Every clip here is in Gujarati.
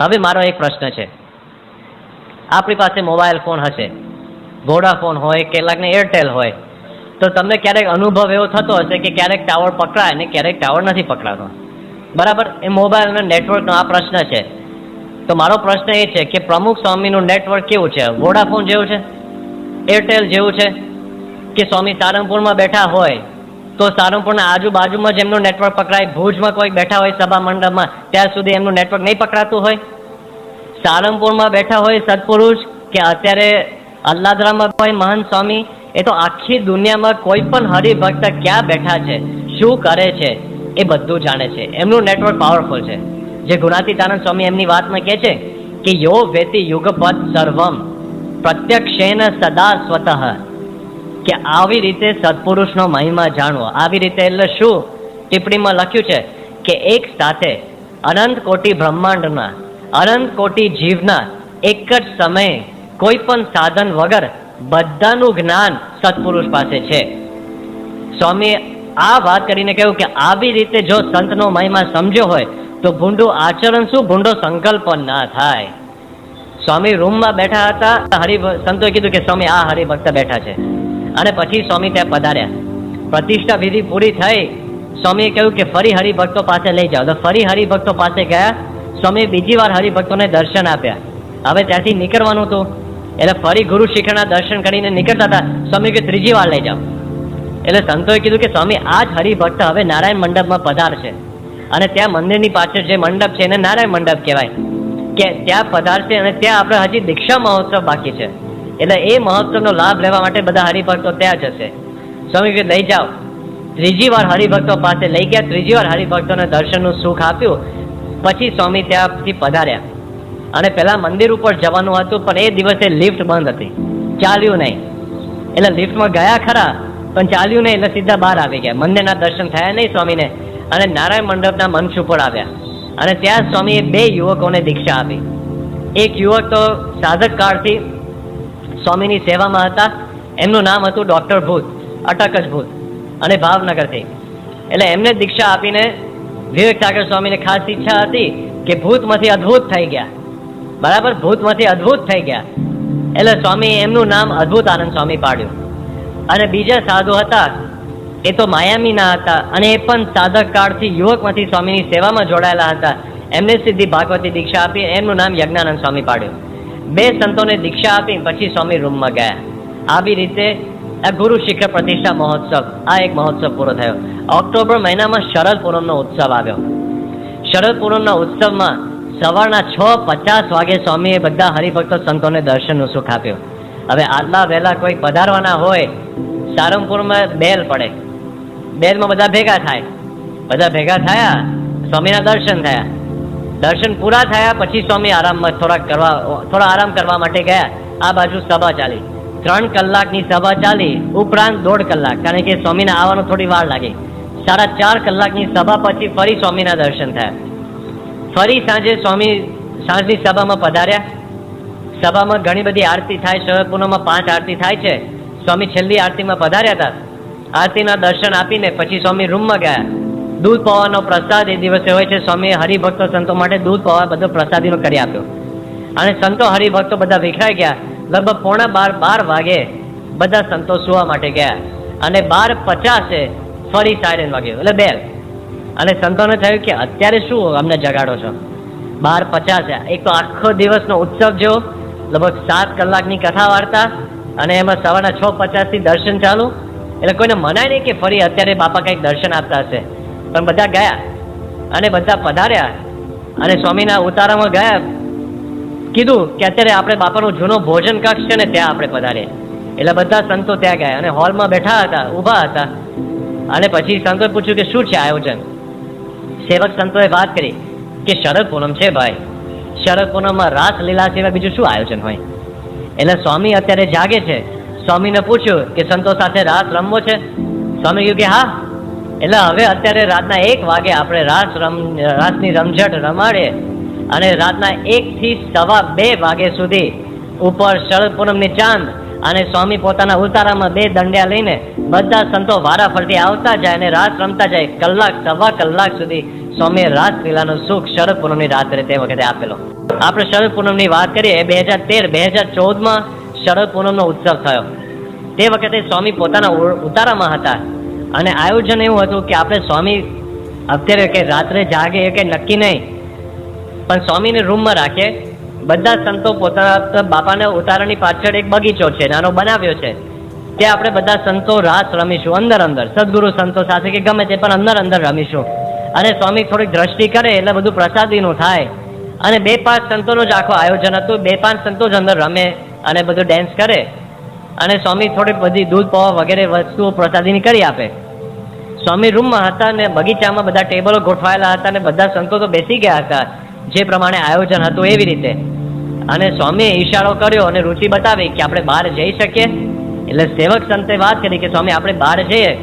હવે મારો એક પ્રશ્ન છે. આપણી પાસે મોબાઈલ ફોન હશે. વોડાફોન હોય કેટલાકને એરટેલ હોય. તો તમને ક્યારેક અનુભવ એવો થતો હશે કે ક્યારેક ટાવર પકડાય ને ક્યારેક ટાવર નથી પકડાતો. બરાબર? એ મોબાઈલ અને નેટવર્કનો આ પ્રશ્ન છે. તો મારો પ્રશ્ન એ છે કે પ્રમુખ સ્વામીનું નેટવર્ક કેવું છે? વોડાફોન જેવું છે? એરટેલ જેવું છે? કે સ્વામી સારંગપુરમાં બેઠા હોય તો સારંગપુરના આજુબાજુમાં જ એમનું નેટવર્ક પકડાય. ભુજમાં કોઈ બેઠા હોય સભા મંડળમાં ત્યાં સુધી એમનું નેટવર્ક નહીં પકડાતું હોય. સારંગપુરમાં બેઠા હોય સત્પુરુષ, કે અત્યારે અલ્લાદરામાં હોય મહાન સ્વામી, એ તો આખી દુનિયામાં કોઈ પણ હરિભક્ત ક્યાં બેઠા છે, શું કરે છે, એ બધું જાણે છે. એમનું નેટવર્ક પાવરફુલ છે. જે ગુણાતીતાનંદ સ્વામી એમની વાતમાં કહે છે કે, યો વેતી યુગપત સર્વમ, પ્રત્યક્ષેન સદા સ્વતઃ. કે આવી રીતે સત્પુરુષનો મહિમા જાણવો. આવી રીતે એટલે શું? ટિપ્પણીમાં લખ્યું છે કે એક સાથે અનંત કોટી બ્રહ્માંડના, અનંત કોટી જીવના એક જ સમયે કોઈ પણ સાધન વગર બધાનું જ્ઞાન સત્પુરુષ પાસે છે. સ્વામી આ વાત કરીને કહ્યું કે આવી રીતે જો સંતનો મહિમા સમજ્યો હોય, તો ભૂંડું આચરણ શું? ભૂંડો સંકલ્પ ના થાય. સ્વામી રૂમમાં બેઠા હતા હરિ સંતોએ કીધું કે સ્વામી, આ હરિભક્ત બેઠા છે. અને પછી સ્વામી ત્યાં પધાર્યા. પ્રતિષ્ઠા વિધિ પૂરી થઈ, સ્વામીએ કહ્યું કે ફરી હરિભક્તો પાસે લઈ જાઓ. તો ફરી હરિભક્તો પાસે ગયા, સ્વામીએ બીજી વાર હરિભક્તોને દર્શન આપ્યા. હવે ત્યાંથી નીકળવાનું હતું. એટલે ફરી ગુરુ શિખરના દર્શન કરીને નીકળતા હતા. સ્વામી કે ત્રીજી વાર લઈ જાઓ. એટલે સંતોએ કીધું કે, સ્વામી આ જ હરિભક્ત હવે નારાયણ મંડપમાં પધારશે અને ત્યાં મંદિરની પાછળ જે મંડપ છે, એને નારાયણ મંડપ કહેવાય. કે ત્યાં પધારશે અને ત્યાં આપણે હજી દીક્ષા મહોત્સવ બાકી છે. એટલે એ મહોત્સવનો લાભ લેવા માટે બધા હરિભક્તો ત્યાં જશે સ્વામી લઈ જાઓ. ત્રીજી વાર હરિભક્તો પાસે લઈ ગયા. ત્રીજી વાર હરિભક્તોને દર્શનનું સુખ આપ્યું. પછી સ્વામી ત્યાંથી પધાર્યા. અને પેલા મંદિર ઉપર જવાનું હતું, પણ એ દિવસે લિફ્ટ બંધ હતી. ચાલ્યું નહીં. એટલે લિફ્ટમાં ગયા ખરા, પણ ચાલ્યું નહીં એટલે સીધા બહાર આવી ગયા. મંદિરના દર્શન થયા નહીં સ્વામીને. અને નારાયણ મંડપના મંચ ઉપર આવ્યા. અને ત્યાં સ્વામીએ બે યુવકોને દીક્ષા આપી. એક યુવક તો સાધક કાળથી સ્વામીની સેવામાં હતા. એમનું નામ હતું ડૉક્ટર ભૂત, અટક જ ભૂત, અને ભાવનગરથી એટલે એમને દીક્ષા આપીને વિવેક ઠાકર સ્વામીને ખાસ ઈચ્છા હતી કે ભૂતમાંથી અદ્ભુત થઈ ગયા. બરાબર, ભૂતમાંથી અદ્ભુત થઈ ગયા. એટલે સ્વામી એમનું નામ અદ્ભુત આનંદ સ્વામી પાડ્યું. અને બીજા સાધુ હતા, એ તો માયામીના હતા, અને એ પણ સાધક કાળથી યુવકમાંથી સ્વામીની સેવામાં જોડાયેલા હતા. એમને સિદ્ધિ ભાગવતી દીક્ષા આપી, એમનું નામ યજ્ઞાનંદ સ્વામી પાડ્યું. બે સંતોને દીક્ષા આપી પછી સ્વામી રૂમમાં ગયા. આવી રીતે આ ગુરુ શિખર પ્રતિષ્ઠા મહોત્સવ, આ એક મહોત્સવ પૂરો થયો. ઓક્ટોબર મહિનામાં શરદ પૂનમનો ઉત્સવ આવ્યો. શરદ પૂનમના ઉત્સવમાં સવારના છ પચાસ વાગે સ્વામીએ બધા હરિભક્તો સંતોને દર્શનનું સુખ આપ્યું. હવે આટલા વહેલા કોઈ પધારવાના હોય, સારંગપુરમાં બેલ પડે. બેલમાં બધા ભેગા થાય. બધા ભેગા થયા, સ્વામીના દર્શન થયા. દર્શન પૂરા થયા, પછી સ્વામી આરામમાં થોડાક કરવા, થોડા આરામ કરવા માટે ગયા. આ બાજુ સભા ચાલી. ત્રણ કલાકની સભા ચાલી, ઉપરાંત દોઢ કલાક, કારણ કે સ્વામીને આવવાનું થોડી વાર લાગી. સાડા ચાર કલાકની સભા પછી ફરી સ્વામીના દર્શન થયા. ફરી સાંજે સ્વામી સાંજની સભામાં પધાર્યા. સભામાં ઘણી બધી આરતી થાય, શરદ પાંચ આરતી થાય છે. સ્વામી છેલ્લી આરતીમાં પધાર્યા હતા. આરતીના દર્શન આપીને પછી સ્વામી રૂમમાં ગયા. દૂધ પવાનો પ્રસાદ એ દિવસે હોય છે. સ્વામીએ હરિભક્તો સંતો માટે દૂધ પવા બધો પ્રસાદીનો કરી આપ્યો. અને સંતો હરિભક્તો બધા વિખરાઈ ગયા. લગભગ પોણા બાર બાર વાગે બધા સંતો સુવા માટે ગયા. અને બાર પચાસે ફરી સાયરન વાગ્યો. એટલે બેલ. અને સંતોને થયું કે અત્યારે શું અમને જગાડો છો? બાર પચાસ. એક તો આખો દિવસનો ઉત્સવ જો લગભગ સાત કલાકની કથા વાર્તા. અને એમાં સવારના છ પચાસથી દર્શન ચાલુ. એટલે કોઈને મનાય નહીં કે ફરી અત્યારે બાપા કંઈક દર્શન આપતા હશે. પણ બધા ગયા અને બધા પધાર્યા. અને સ્વામીના ઉતારામાં ગયા. કીધું કે અત્યારે આપણે બાપાનો જૂનો ભોજન કક્ષ છે ને ત્યાં આપણે પધારીએ. એટલે બધા સંતો ત્યાં ગયા અને હોલમાં બેઠા હતા, ઊભા હતા. અને પછી સંતોએ પૂછ્યું કે શું છે આયોજન? સેવક સંતોએ વાત કરી કે શરદ પૂનમ છે ભાઈ. શરદ પૂનમમાં રાસ લીલા સિવાય બીજું શું આયોજન હોય? એટલે સ્વામી અત્યારે જાગે છે. સ્વામીને પૂછ્યું કે સંતો સાથે રાસ રમવો છે? સ્વામી કહ્યું કે હા એટલે હવે અત્યારે રાતના એક વાગે આપણે રાસ રમ રાસની રમઝટ રમાડીએ અને રાતના એકથી સવા બે વાગે સુધી ઉપર શરદ પૂનમની ચાંદ અને સ્વામી પોતાના ઉતારામાં બે દંડિયા લઈને બધા સંતો વારા ફરતી આવતા જાય અને રાસ રમતા જાય કલાક, સવા કલાક સુધી સ્વામીએ રાસ લીલાનો સુખ શરદ પૂનમની રાત્રે તે વખતે આપેલો. આપણે શરદ પૂનમની વાત કરીએ બે હજાર તેર, બે હજાર ચૌદમાં શરદ પૂનમનો ઉત્સવ થયો. તે વખતે સ્વામી પોતાના ઉતારામાં હતા. અને આયોજન એવું હતું કે આપણે સ્વામી અત્યારે કે રાત્રે જાગે કંઈ નક્કી નહીં, પણ સ્વામીને રૂમમાં રાખે. બધા સંતો પોતાના બાપાના ઉતારાની પાછળ એક બગીચો છે, નાનો બનાવ્યો છે. ત્યાં આપણે બધા સંતો રાસ રમીશું, અંદર અંદર. સદગુરુ સંતો સાથે કે ગમે તે પણ અંદર અંદર રમીશું. અને સ્વામી થોડીક દ્રષ્ટિ કરે એટલે બધું પ્રસાદીનું થાય. અને બે પાંચ સંતોનું જ આખું આયોજન હતું, બે પાંચ સંતો જ અંદર રમે અને બધું ડેન્સ કરે. અને સ્વામી થોડીક બધી દૂધ, પૌવા વગેરે વસ્તુઓ પ્રસાદીની કરી આપે. સ્વામી રૂમમાં હતા ને બગીચામાં બધા ટેબલો ગોઠવાયેલા હતા અને બધા સંતો તો બેસી ગયા હતા, જે પ્રમાણે આયોજન હતું એવી રીતે. અને સ્વામીએ ઈશારો કર્યો અને રુચિ બતાવી કે આપણે બહાર જઈ શકીએ. એટલે સેવક સંતે વાત કરી કે સ્વામી, આપણે બહાર જઈએ.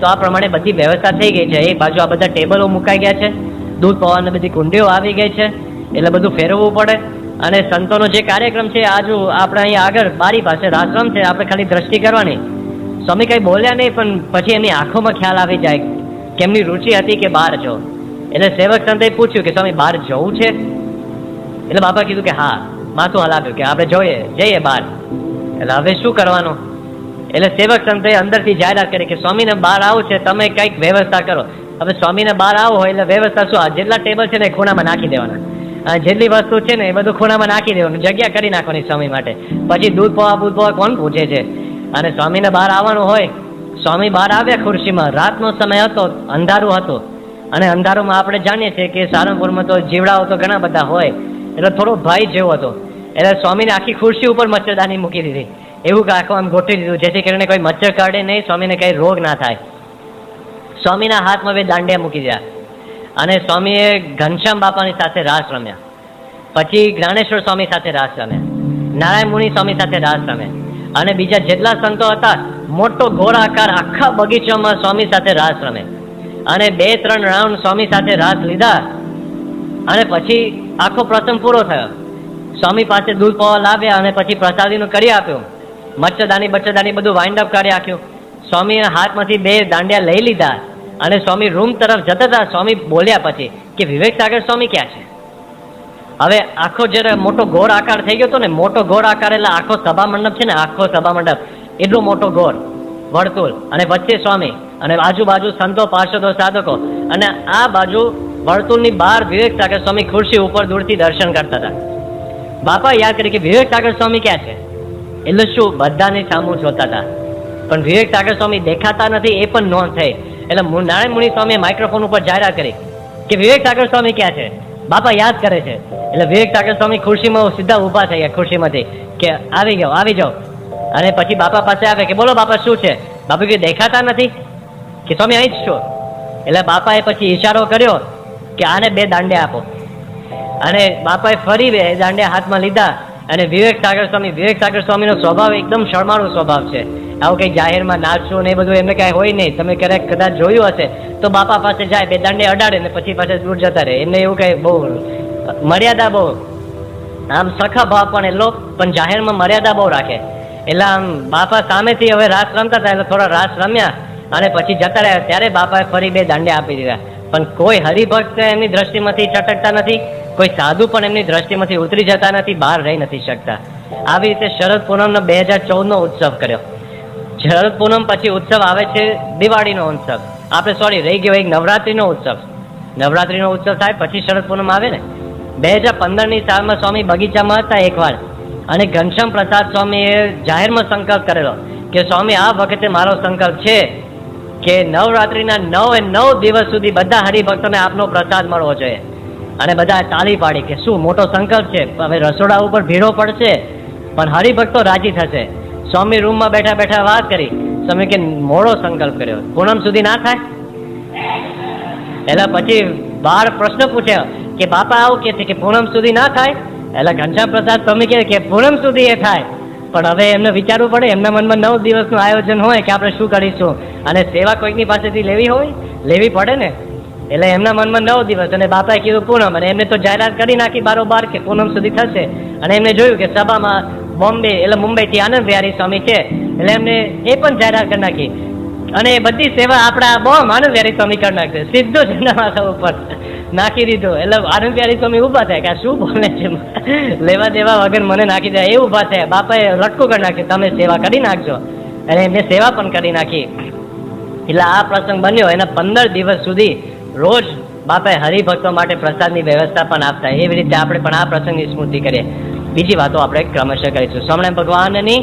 તો આ પ્રમાણે બધી વ્યવસ્થા થઈ ગઈ છે. એક બાજુ આ બધા ટેબલો મુકાઈ ગયા છે. દૂધ પવાની બધી કુંડીઓ આવી ગઈ છે. એટલે બધું ફેરવવું પડે. અને સંતોનો જે કાર્યક્રમ છે, આજુ આપણે અહીંયા આગળ બારી પાસે રાશ્રમ છે, આપણે ખાલી દ્રષ્ટિ કરવાની. સ્વામી કંઈ બોલ્યા નહીં, પણ પછી એમની આંખોમાં ખ્યાલ આવી જાય કે એમની રુચિ હતી કે બહાર જો એટલે સેવક સંતે પૂછ્યું કે, સ્વામી, બહાર જવું છે? એટલે બાપા કીધું કે, હા, માથું હલાવ્યું કે, આપણે જોઈએ, જઈએ બહાર. એટલે હવે શું કરવાનું? એટલે સેવક સંતે અંદરથી જાહેરાત કરી કે, સ્વામીને બહાર આવું છે, તમે કંઈક વ્યવસ્થા કરો. હવે સ્વામીને બહાર આવો હોય એટલે વ્યવસ્થા શું? જેટલા ટેબલ છે ને ખૂણામાં નાખી દેવાના. જેટલી વસ્તુ છે ને એ બધું ખૂણામાં નાખી દેવાનું, જગ્યા કરી નાખવાની સ્વામી માટે. પછી દૂધ પવા બૂધ પવા કોણ પૂછે છે? અને સ્વામીને બહાર આવવાનું હોય, સ્વામી બહાર આવ્યા ખુરશીમાં. રાતનો સમય હતો, અંધારું હતું. અને અંધારોમાં આપણે જાણીએ છીએ કે સારંગપુરમાં તો જીવડાઓ તો ઘણા બધા હોય. એટલે થોડો ભય જેવો હતો. એટલે સ્વામીને આખી ખુરશી ઉપર મચ્છરદાની મૂકી દીધી. એવું આખું આમ ગોઠવી દીધું, જેથી કરીને કોઈ મચ્છર કાઢે નહીં, સ્વામીને કંઈ રોગ ના થાય. સ્વામીના હાથમાં બે દાંડિયા મૂકી દીધા. અને સ્વામીએ ઘનશ્યામ બાપાની સાથે રાસ રમ્યા. પછી જ્ઞાનેશ્વર સ્વામી સાથે રાસ રમ્યા. નારાયણ મુનિ સ્વામી સાથે રાસ રમ્યા. અને બીજા જેટલા સંતો હતા, મોટો ગોળાકાર આખા બગીચામાં સ્વામી સાથે રાસ રમે. અને બે ત્રણ રાઉન્ડ સ્વામી સાથે રાસ લીધા. અને પછી આખો પ્રસંગ પૂરો થયો. સ્વામી પાસે દૂધ પવા લાવ્યા અને પછી પ્રસાદીનું કરી આપ્યું. મચ્છરદાની બચ્છરદાની બધું વાઇન્ડ અપ કરી આપ્યું. સ્વામીએ હાથમાંથી બે દાંડિયા લઈ લીધા. અને સ્વામી રૂમ તરફ જતા હતા સ્વામી બોલ્યા પછી કે વિવેક સાગર સ્વામી ક્યાં છે? હવે આખો જ્યારે મોટો ગોળ આકાર થઈ ગયો હતો ને, મોટો ગોળ આકાર એટલે આખો સભા મંડપ છે ને, આખો સભા મંડપ, એટલો મોટો ગોળ, વર્તુળ, અને વચ્ચે સ્વામી, અને આજુબાજુ સંતો, પાર્ષદો, સાધકો, અને આ બાજુ વર્તુળની બહાર વિવેક સાગર સ્વામી ખુરશી ઉપર દૂરથી દર્શન કરતા હતા. બાપા યાદ કરી કે વિવેક સાગર સ્વામી ક્યાં છે? એટલે શું, બધાની સામું જોતા હતા. પણ વિવેક સાગર સ્વામી દેખાતા નથી, એ પણ નોંધ થઈ. એટલે નારાયણ મુનિ સ્વામીએ માઇક્રોફોન ઉપર જાહેરાત કરી કે વિવેક ઠાકર સ્વામી ક્યાં છે? બાપા યાદ કરે છે. એટલે વિવેક ઠાકર સ્વામી ખુરશીમાં સીધા ઊભા થઈ ગયા ખુરશીમાંથી કે આવી જાઓ આવી જાઓ. અને પછી બાપા પાસે આવે કે બોલો બાપા, શું છે? બાપુ કે દેખાતા નથી કે સ્વામી અહીં જ છો. એટલે બાપાએ પછી ઈશારો કર્યો કે આને બે દાંડે આપો. અને બાપાએ ફરી બે દાંડે હાથમાં લીધા અને વિવેક સાગર સ્વામી, વિવેક સાગર સ્વામીનો સ્વભાવ એકદમ શરમાળો સ્વભાવ છે. આવું કંઈ જાહેરમાં નાચવું ને એ બધું એમને કાંઈ હોય નહીં. તમે ક્યારેક કદાચ જોયું હશે તો બાપા પાસે જાય, બે દાંડે અડાડે ને પછી પાસે દૂર જતા રહે. એમને એવું કંઈ બહુ મર્યાદા બહુ, આમ સખા ભાવ પણ એટલો, પણ જાહેરમાં મર્યાદા બહુ રાખે. એટલે આમ બાપા સામેથી હવે રાસ રમતા હતા, એટલે થોડા રાસ રમ્યા અને પછી જતા રહ્યા. ત્યારે બાપાએ ફરી બે દાંડે આપી દીધા. પણ કોઈ હરિભક્ત એમની દ્રષ્ટિમાંથી ચટકતા નથી. કોઈ સાધુ પણ એમની દ્રષ્ટિમાંથી ઉતરી જતા નથી, બહાર રહી નથી શકતા. આવી રીતે શરદ પૂનમનો બે હજાર ચૌદનો ઉત્સવ કર્યો. શરદ પૂનમ પછી ઉત્સવ આવે છે દિવાળીનો ઉત્સવ. આપણે સોરી, રહી ગયો એક નવરાત્રીનો ઉત્સવ. નવરાત્રીનો ઉત્સવ થાય, પછી શરદ પૂનમ આવે ને. બે હજાર પંદરની સાલમાં સ્વામી બગીચામાં હતા એકવાર. અને ઘનશ્યામ પ્રસાદ સ્વામીએ જાહેરમાં સંકલ્પ કરેલો કે, સ્વામી, આ વખતે મારો સંકલ્પ છે કે નવરાત્રિના નવ એ નવ દિવસ સુધી બધા હરિભક્તોને આપનો પ્રસાદ મળવો જોઈએ. અને બધા તાળી પાડી કે શું મોટો સંકલ્પ છે? હવે રસોડા ઉપર ભીડો પડશે, પણ હરિભક્તો રાજી થશે. સ્વામી રૂમમાં બેઠા બેઠા વાત કરી. સ્વામી કે, મોડો સંકલ્પ કર્યો. પૂનમ સુધી ના થાય? એટલે પછી બાર પ્રશ્ન પૂછ્યો કે, બાપા, આવું કે છે કે પૂનમ સુધી ના થાય? એટલે ઘનશ્યામ પ્રસાદ સ્વામી કહે કે, પૂનમ સુધી એ થાય. પણ હવે એમને વિચારવું પડે, એમના મનમાં નવ દિવસનું આયોજન હોય કે આપણે શું કરીશું? અને સેવા કોઈકની પાસેથી લેવી હોય? લેવી પડે ને? એટલે એમના મનમાં નવ દિવસ અને બાપાએ કીધું પૂનમ અને એમને તો જાહેરાત કરી નાખી બારોબાર કે પૂનમ સુધી થશે. અને એમને જોયું કે સભામાં બોમ્બે એટલે મુંબઈથી આનંદ વિહારી સ્વામી છે. એટલે એમને એ પણ જાહેરાત કરી નાખી. અને બધી સેવા આપણા બહુ આનંદ વિહારી સ્વામી કરી નાખશે. સીધું જ ઉપર નાખી દીધો. એટલે આનંદ વિહારી સ્વામી ઊભા થાય કે આ શું બોલે છે? લેવા દેવા વગર મને નાખી દે. એ ઊભા થયા. બાપાએ લટકું કરી નાખ્યો. તમે સેવા કરી નાખજો. અને એમને સેવા પણ કરી નાખી. એટલે આ પ્રસંગ બન્યો. એના પંદર દિવસ સુધી રોજ બાપે હરિભક્તો માટે પ્રસાદની વ્યવસ્થા પણ આપતા એવી રીતે આપણે પણ આ પ્રસંગની સ્મૃતિ કરીએ. બીજી વાતો આપણે ક્રમશઃ કરીશું. સ્વામિનારાયણ ભગવાનની